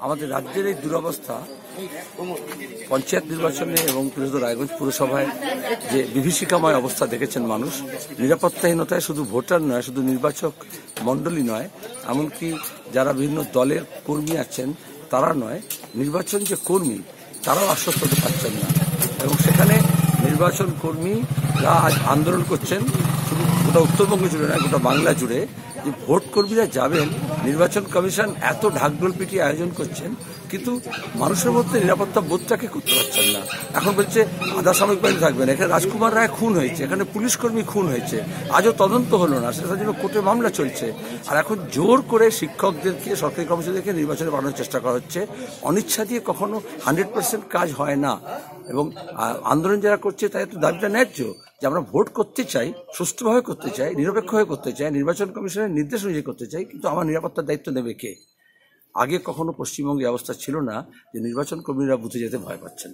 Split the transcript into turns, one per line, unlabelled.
আমাদের রাজ্যের এই দুরবস্থা পঞ্চায়েত নির্বাচনে এবং রায়গঞ্জ পুরসভায় যে বিভীষিকাময় অবস্থা দেখেছেন মানুষ, নিরাপত্তাহীনতায় শুধু ভোটার নয়, শুধু নির্বাচক মণ্ডলী নয়, এমনকি যারা বিভিন্ন দলের কর্মী আছেন, তারা নয়, নির্বাচন যে কর্মী, তারাও আশ্বস্ত হতে পারছেন না। এবং সেখানে নির্বাচন কর্মীরা আজ আন্দোলন করছেন, শুধু গোটা উত্তরবঙ্গ জুড়ে নয়, গোটা বাংলা জুড়ে, যে ভোট কর্মীরা যাবেন নির্বাচন কমিশন এত ঢাকঢোল পিটিয়ে আয়োজন করছেন, কিন্তু মানুষের মধ্যে নিরাপত্তা বোধটাকে করতে পারছেন না। এখন বলছে, আধা সাময়িক বাহিনী থাকবেন। এখানে রাজকুমার রায় খুন হয়েছে, এখানে পুলিশ কর্মী খুন হয়েছে। আজও তদন্ত হলো না, সেটার জন্য কোর্টে মামলা চলছে। আর এখন জোর করে শিক্ষকদেরকে, সরকারি কর্মচারীদেরকে নির্বাচনে পাঠানোর চেষ্টা করা হচ্ছে। অনিচ্ছা দিয়ে কখনো হান্ড্রেড পার্সেন্ট কাজ হয় না। এবং আন্দোলন যারা করছে, তাদের তো দাবিটা ন্যায্য। যে আমরা ভোট করতে চাই, সুষ্ঠুভাবে করতে চাই, নিরপেক্ষভাবে করতে চাই, নির্বাচন কমিশনের নির্দেশ অনুযায়ী করতে চাই, কিন্তু আমার নিরাপত্তার দায়িত্ব নেবে কে? আগে কখনো পশ্চিমবঙ্গে অবস্থা ছিল না যে নির্বাচন কর্মীরা বুথে যেতে ভয় পাচ্ছেন।